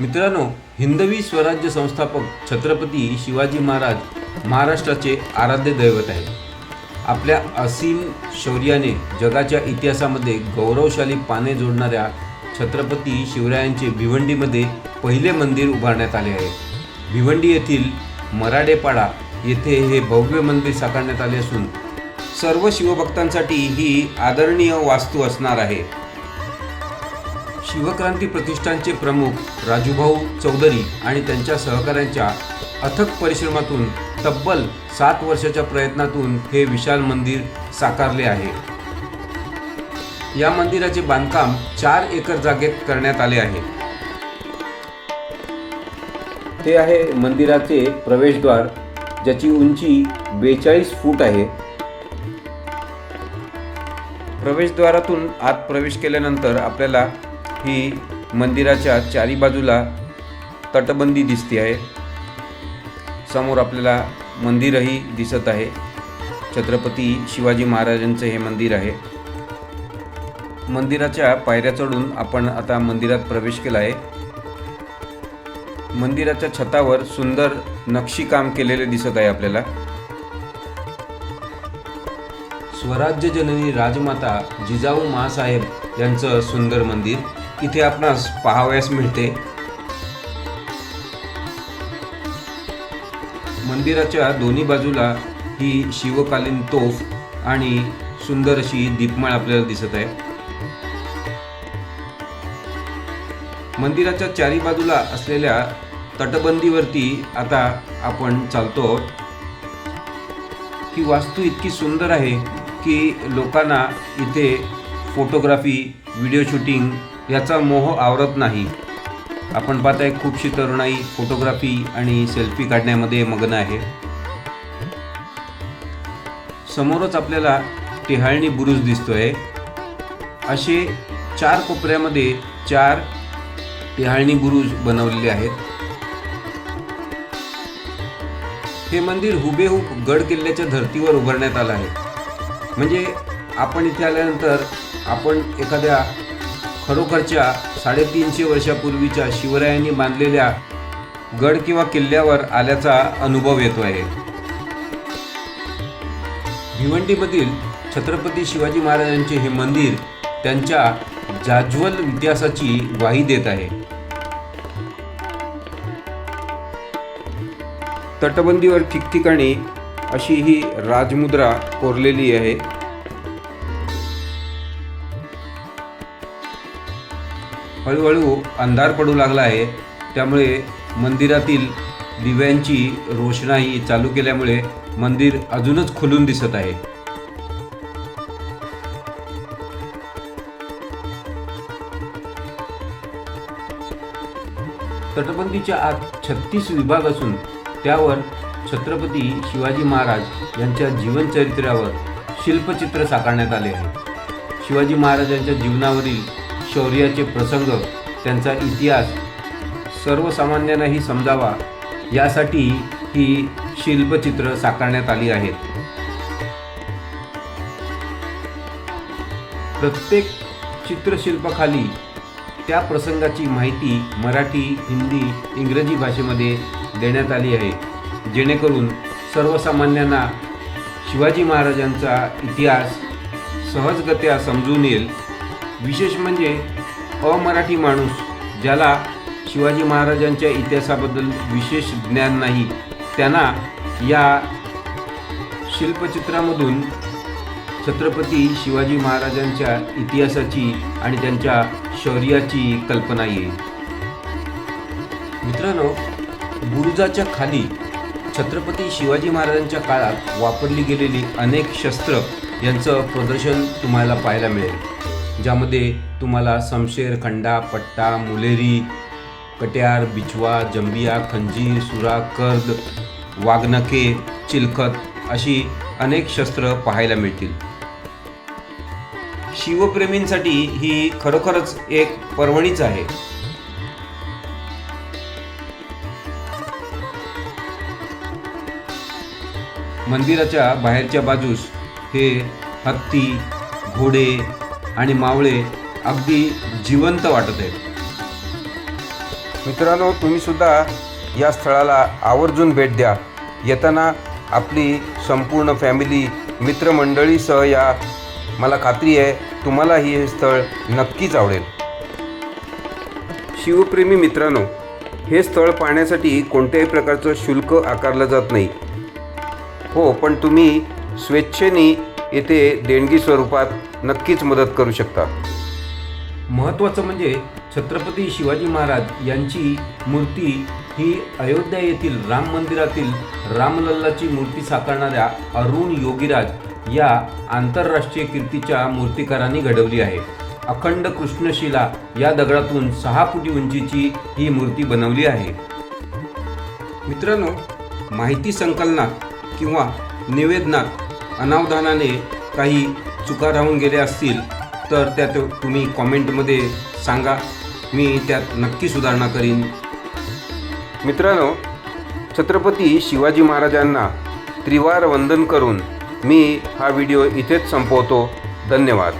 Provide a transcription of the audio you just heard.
मित्रांनो हिंदवी स्वराज्य संस्थापक छत्रपती शिवाजी महाराज महाराष्ट्राचे आराध्य दैवत आहे आपल्या असीम शौर्याने जगाच्या इतिहासामध्ये गौरवशाली पाने जोडणाऱ्या छत्रपती शिवरायांचे भिवंडीमध्ये पहिले मंदिर उभारण्यात आले आहे. भिवंडी येथील मराडेपाडा येथे हे भव्य मंदिर साकारण्यात आले असून सर्व शिवभक्तांसाठी ही आदरणीय वास्तू असणार आहे. शिवक्रांती प्रतिष्ठानचे प्रमुख राजूभाऊ चौधरी आणि त्यांच्या सहकाऱ्यांच्या अथक परिश्रमातून तब्बल सात वर्षाच्या प्रयत्नातून हे विशाल मंदिर साकारले आहे. या मंदिराचे बांधकाम चार एकर जागेत करण्यात आले आहे. ते आहे मंदिराचे प्रवेशद्वार ज्याची उंची बेचाळीस फूट आहे. प्रवेशद्वारातून आत प्रवेश केल्यानंतर आपल्याला ही मंदिराच्या चारी बाजूला तटबंदी दिसते आहे. समोर आपल्याला मंदिरही दिसत आहे. छत्रपती शिवाजी महाराजांचं हे मंदिर आहे. मंदिराच्या पायऱ्या चढून आपण आता मंदिरात प्रवेश केला आहे मंदिराच्या छतावर सुंदर नक्षीकाम केलेले दिसत आहे आपल्याला. स्वराज्य जननी राजमाता जिजाऊ महासाहेब यांचं सुंदर मंदिर. इथे आपणास पाहावयास मिळते. मंदिराच्या दोन्ही बाजूला ही शिवकालीन तोफ आणि सुंदर अशी दीपमाळ आपल्याला दिसत आहे. मंदिराच्या चारी बाजूला असलेल्या तटबंदीवरती आता आपण चालतो ही वास्तू इतकी सुंदर आहे की लोकांना इथे फोटोग्राफी व्हिडिओ शूटिंग याचा मोह आवरत नाही. आपण पाहताय खूपशी तरुणाई फोटोग्राफी आणि सेल्फी काढण्यामध्ये मग्न आहे. समोरच आपल्याला टिहाळणी बुरुज दिसतोय. असे चार कोपऱ्यामध्ये चार टिहाळणी बुरुज बनवलेले आहेत. हे मंदिर हुबेहूब गड किल्ल्याच्या धर्तीवर उभारण्यात आलं आहे. म्हणजे आपण इथे आल्यानंतर आपण एखाद्या खरोखरच्या साडेतीनशे वर्षापूर्वीच्या शिवरायांनी बांधलेल्या गड किंवा किल्ल्यावर आल्याचा अनुभव येतो आहे. भिवंडीमधील छत्रपती शिवाजी महाराजांचे हे मंदिर त्यांच्या जाज्वल इतिहासाची ग्वाही देत आहे. तटबंदीवर ठिकठिकाणी अशी ही राजमुद्रा कोरलेली आहे. हळूहळू अंधार पडू लागला आहे. त्यामुळे मंदिरातील दिव्यांची रोषणाई चालू केल्यामुळे मंदिर अजूनच खुलून दिसत आहे. तटबंदीच्या आत छत्तीस विभाग असून त्यावर छत्रपती शिवाजी महाराज यांच्या जीवनचरित्रावर शिल्पचित्र साकारण्यात आले आहे. शिवाजी महाराजांच्या जीवनावरील शौर्याचे प्रसंग त्यांचा इतिहास सर्वसामान्यांनाही समजावा यासाठी ही शिल्पचित्र साकारण्यात आली आहेत. प्रत्येक चित्रशिल्पाखाली त्या प्रसंगाची माहिती मराठी हिंदी इंग्रजी भाषेमध्ये देण्यात आली आहे जेणेकरून सर्वसामान्यांना शिवाजी महाराजांचा इतिहास सहजगत्या समजून येईल. विशेष म्हणजे अमराठी माणूस ज्याला शिवाजी महाराजांच्या इतिहासाबद्दल विशेष ज्ञान नाही त्यांना या शिल्पचित्रामधून छत्रपती शिवाजी महाराजांच्या इतिहासाची आणि त्यांच्या शौर्याची कल्पना येईल. मित्रांनो बुरुजाच्या खाली छत्रपती शिवाजी महाराजांच्या काळात वापरली गेलेली अनेक शस्त्र यांचं प्रदर्शन तुम्हाला पाहायला मिळेल. ज्यामध्ये तुम्हाला समशेर खंडा पट्टा मुलेरी कट्यार बिछवा जंबिया खंजीर सुरा कर्द वाघनखे चिलखत अशी अनेक शस्त्र पाहायला मिळतील. शिवप्रेमींसाठी ही खरोखरच एक पर्वणीच आहे. मंदिराच्या बाहेरच्या बाजूस हे हत्ती घोडे आणि मावळे अगदी जिवंत वाटत आहेत. मित्रांनो तुम्ही सुद्धा या स्थळाला आवर्जून भेट द्या. येताना आपली संपूर्ण फॅमिली मित्रमंडळीसह या. मला खात्री आहे तुम्हालाही हे स्थळ नक्कीच आवडेल. शिवप्रेमी मित्रांनो हे स्थळ पाहण्यासाठी कोणत्याही प्रकारचं शुल्क आकारलं जात नाही. हो पण तुम्ही स्वेच्छेने येथे देणगी स्वरूपात नक्कीच मदत करू शकता. महत्त्वाचं म्हणजे छत्रपती शिवाजी महाराज यांची मूर्ती ही अयोध्या येथील राम मंदिरातील रामलल्लाची मूर्ती साकारणाऱ्या अरुण योगीराज या आंतरराष्ट्रीय कीर्तीच्या मूर्तिकारांनी घडवली आहे. अखंड कृष्णशिला या दगडातून सहा फुटी उंचीची ही मूर्ती बनवली आहे. मित्रांनो माहिती संकलनात किंवा निवेदनात अनावधानाने काही चुका राहून गेल्या असतील तर त्यात तुम्ही कॉमेंटमध्ये सांगा. मी त्यात नक्की सुधारणा करीन. मित्रांनो छत्रपती शिवाजी महाराजांना त्रिवार वंदन करून मी हा व्हिडिओ इथेच संपवतो. धन्यवाद.